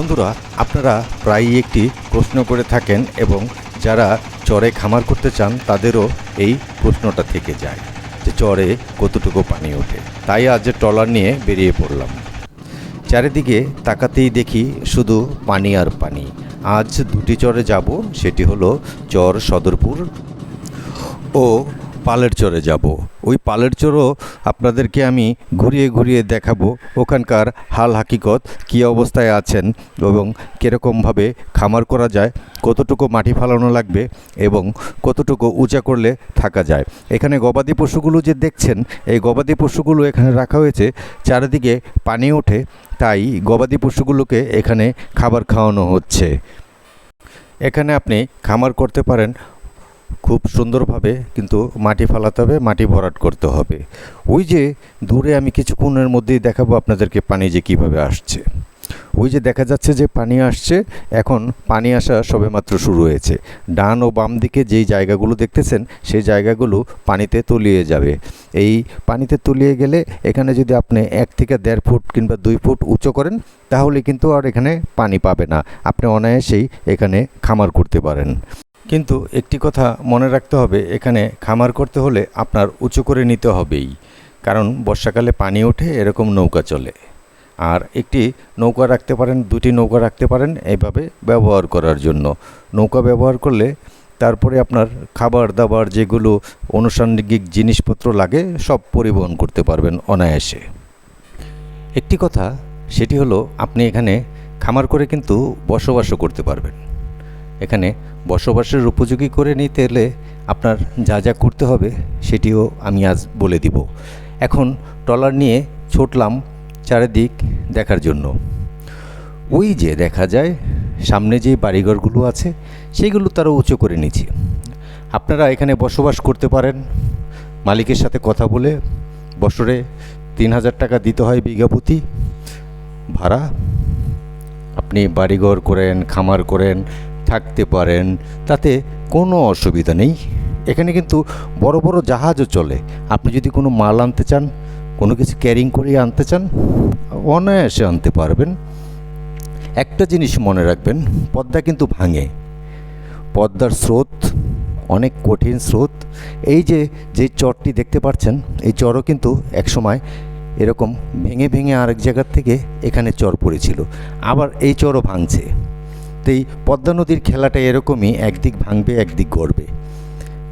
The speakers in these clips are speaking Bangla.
বন্ধুরা, আপনারা প্রায়ই একটি প্রশ্ন করে থাকেন এবং যারা চরে খামার করতে চান, তাদেরও এই প্রশ্নটা থেকে যায় যে চরে কতটুকু পানি ওঠে। তাই আজ ট্রলার নিয়ে বেরিয়ে পড়লাম। চারিদিকে তাকাতেই দেখি শুধু পানি আর পানি। আজ দুটি চরে যাব, সেটি হলো চর সদরপুর ও পালের চরে যাব। ওই পালের চরও আপনাদেরকে আমি ঘুরিয়ে ঘুরিয়ে দেখাবো ওখানকার হাল হাকিকত, কী অবস্থায় আছেন এবং কীরকমভাবে খামার করা যায়, কতটুকু মাটি ফালানো লাগবে এবং কতটুকু উঁচা করলে থাকা যায়। এখানে গবাদি পশুগুলো যে দেখছেন, এই গবাদি পশুগুলো এখানে রাখা হয়েছে, চারিদিকে পানি ওঠে, তাই গবাদি পশুগুলোকে এখানে খাবার খাওয়ানো হচ্ছে। এখানে আপনি খামার করতে পারেন খুব সুন্দরভাবে কিন্তু মাটি ফালাতে হবে, মাটি ভরাট করতে হবে। ওই যে দূরে আমি কিছুক্ষণের মধ্যেই দেখাবো আপনাদেরকে পানি যে কীভাবে আসছে। ওই যে দেখা যাচ্ছে যে পানি আসছে, এখন পানি আসা সবেমাত্র শুরু হয়েছে। ডান ও বাম দিকে যেই জায়গাগুলো দেখতেছেন, সেই জায়গাগুলো পানিতে তলিয়ে যাবে। এই পানিতে তলিয়ে গেলে এখানে যদি আপনি এক থেকে দেড় ফুট কিংবা দুই ফুট উঁচু করেন, তাহলে কিন্তু আর এখানে পানি পাবে না। আপনি অনায়াসেই এখানে খামার করতে পারেন। কিন্তু একটি কথা মনে রাখতে হবে, এখানে খামার করতে হলে আপনার উঁচু করে নিতে হবেই, কারণ বর্ষাকালে পানি ওঠে, এরকম নৌকা চলে। আর একটি নৌকা রাখতে পারেন, দুটি নৌকা রাখতে পারেন এইভাবে ব্যবহার করার জন্য। নৌকা ব্যবহার করলে তারপরে আপনার খাবার দাবার যেগুলো আনুষঙ্গিক জিনিসপত্র লাগে, সব পরিবহন করতে পারবেন অনায়াসে। একটি কথা, সেটি হলো আপনি এখানে খামার করে কিন্তু বসবাসও করতে পারবেন। এখানে বসবাসের উপযোগী করে নিতে এলে আপনার যা যা করতে হবে সেটিও আমি আজ বলে দিব। এখন ট্রলার নিয়ে ছুটলাম চারিদিক দেখার জন্য। ওই যে দেখা যায়, সামনে যে বাড়িঘরগুলো আছে, সেগুলো তারা উঁচু করে নিচ্ছে আপনারা এখানে বসবাস করতে পারেন। মালিকের সাথে কথা বলে বছরে তিন হাজার টাকা দিতে হয় বিঘা প্রতি। ভাড়া? আপনি বাড়িঘর করেন, খামার করেন থাকতে পারেন, তাতে কোনো অসুবিধা নেই। এখানে কিন্তু বড় বড় জাহাজও চলে। আপনি যদি কোনো মাল আনতে চান, কোনো কিছু ক্যারিং করে আনতে চান, অনায়াসে আনতে পারবেন। একটা জিনিস মনে রাখবেন, পদ্মা কিন্তু ভাঙে। পদ্মার স্রোত, অনেক কঠিন স্রোত। এই যে যে চরটি দেখতে পাচ্ছেন, এই চরও কিন্তু একসময় এরকম ভেঙে ভেঙে আরেক জায়গার থেকে এখানে চর পড়েছিল। আবার এই চরও ভাঙছে। তো এই পদ্মা নদীর খেলাটা এরকমই একদিক ভাঙবে, একদিক গড়বে।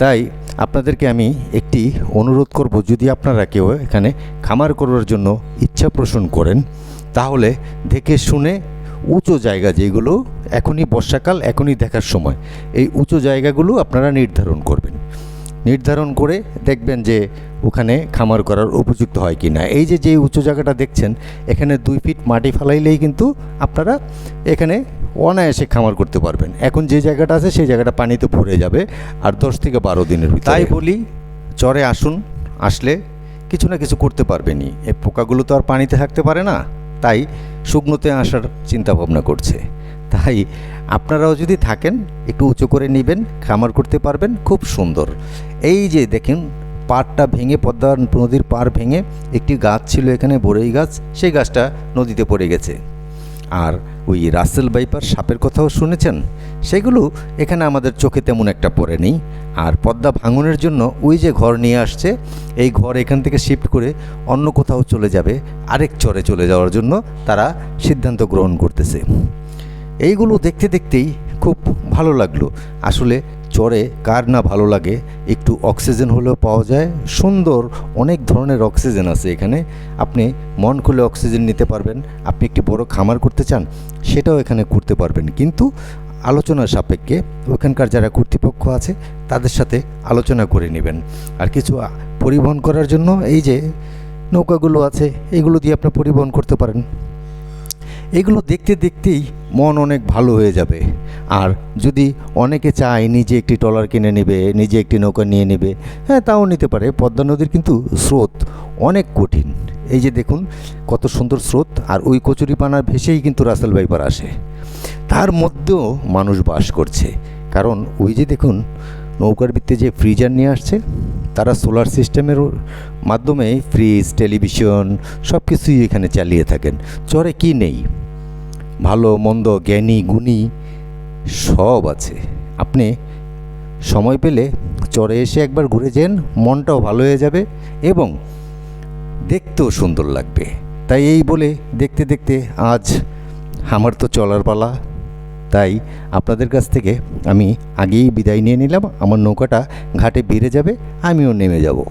তাই আপনাদেরকে আমি একটি অনুরোধ করব, যদি আপনারা কেউ এখানে খামার করার জন্য ইচ্ছা পোষণ করেন, তাহলে দেখে শুনে উঁচু জায়গা যেগুলো এখনই বর্ষাকাল, এখনই দেখার সময়, এই উঁচু জায়গাগুলো আপনারা নির্ধারণ করবেন। নির্ধারণ করে দেখবেন যে ওখানে খামার করার উপযুক্ত হয় কি না এই যে যে উঁচু জায়গাটা দেখছেন, এখানে দুই ফিট মাটি ফালাইলেই কিন্তু আপনারা এখানে অনায়াসে খামার করতে পারবেন। এখন যে জায়গাটা আছে, সেই জায়গাটা পানিতে ভরে যাবে আর দশ থেকে বারো দিনের তাই বলি চরে আসুন, আসলে কিছু না কিছু করতে পারবেনই। এই পোকাগুলো তো আর পানিতে থাকতে পারে না, তাই শুকনোতে আসার চিন্তা ভাবনা করছে। তাই আপনারাও যদি থাকেন, একটু উঁচু করে নেবেন, খামার করতে পারবেন, খুব সুন্দর। এই যে দেখেন, পাড়টা ভেঙে পদ্মা নদীর পাড় ভেঙে একটি গাছ ছিল এখানে বড়ই গাছ, সেই গাছটা নদীতে পড়ে গেছে। আর ওই রাসেল বাইপার সাপের কথাও শুনেছেন? সেগুলো এখানে আমাদের চোখে তেমন একটা পড়ে নেই। আর পদ্মা ভাঙনের জন্য ওই যে ঘর নিয়ে আসছে, এই ঘর এখান থেকে শিফট করে অন্য কোথাও চলে যাবে, আরেক চরে চলে যাওয়ার জন্য তারা সিদ্ধান্ত গ্রহণ করতেছে। এইগুলো দেখতে দেখতেই খুব ভালো লাগল। আসলে চরে কার না ভালো লাগে, একটু অক্সিজেন হলেও পাওয়া যায়। সুন্দর, অনেক ধরনের অক্সিজেন আছে এখানে। আপনি মন খুলে অক্সিজেন নিতে পারবেন। আপনি একটি বড় খামার করতে চান, সেটাও এখানে করতে পারবেন। কিন্তু আলোচনার সাপেক্ষে ওখানকার যারা কর্তৃপক্ষ আছে, তাদের সাথে আলোচনা করে নেবেন। আর কিছু পরিবহন করার জন্য এই যে নৌকাগুলো আছে, এগুলো দিয়ে আপনি পরিবহন করতে পারেন। এগুলো দেখতে দেখতেই মন অনেক ভালো হয়ে যাবে। আর যদি অনেকে চায় নিজে একটি ট্রলার কিনে নেবে, নিজে একটি নৌকা নিয়ে নেবে হ্যাঁ তাও নিতে পারে। পদ্মা নদীর কিন্তু স্রোত অনেক কঠিন। এই যে দেখুন, কত সুন্দর স্রোত, আর ওই কচুরিপানা ভেসেই কিন্তু রাসেল বাইপার আসে। তার মধ্যেও মানুষ বাস করছে। কারণ ওই যে দেখুন, নৌকার ভিত্তে যে ফ্রিজার নিয়ে আসছে তারা সোলার সিস্টেমের মাধ্যমে ফ্রিজ, টেলিভিশন সব কিছুই এখানে চালিয়ে থাকেন। চরে কি নেই? ভালো, মন্দ, জ্ঞানী, গুণী সব আছে। আপনি সময় পেলে চরে এসে একবার ঘুরে যান, মনটাও ভালো হয়ে যাবে এবং দেখতেও সুন্দর লাগবে। তাই এই বলে দেখতে দেখতে আজ আমার তো চলার পালা তাই আপনাদের কাছ থেকে আমি আগেই বিদায় নিয়ে নিলাম। আমার নৌকাটা ঘাটে বেড়ে যাবে, আমিও নেমে যাব।